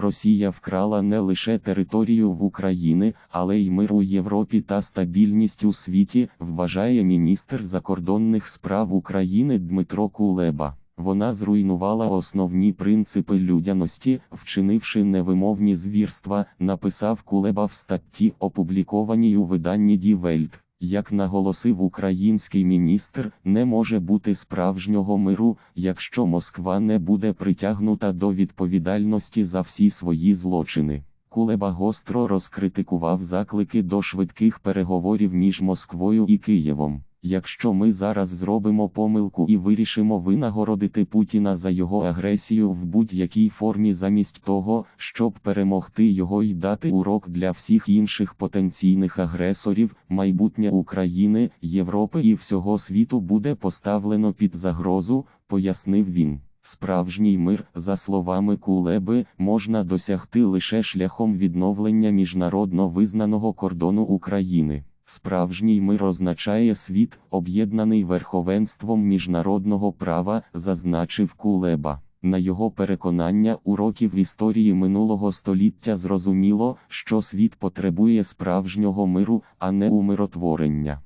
Росія вкрала не лише територію в Україні, але й мир у Європі та стабільність у світі, вважає міністр закордонних справ України Дмитро Кулеба. Вона зруйнувала основні принципи людяності, вчинивши невимовні звірства, написав Кулеба в статті, опублікованій у виданні Die Welt. Як наголосив український міністр, не може бути справжнього миру, якщо Москва не буде притягнута до відповідальності за всі свої злочини. Кулеба гостро розкритикував заклики до швидких переговорів між Москвою і Києвом. Якщо ми зараз зробимо помилку і вирішимо винагородити Путіна за його агресію в будь-якій формі замість того, щоб перемогти його і дати урок для всіх інших потенційних агресорів, майбутнє України, Європи і всього світу буде поставлено під загрозу, пояснив він. Справжній мир, за словами Кулеби, можна досягти лише шляхом відновлення міжнародно визнаного кордону України. Справжній мир означає світ, об'єднаний верховенством міжнародного права, зазначив Кулеба. На його переконання, уроків історії минулого століття зрозуміло, що світ потребує справжнього миру, а не умиротворення.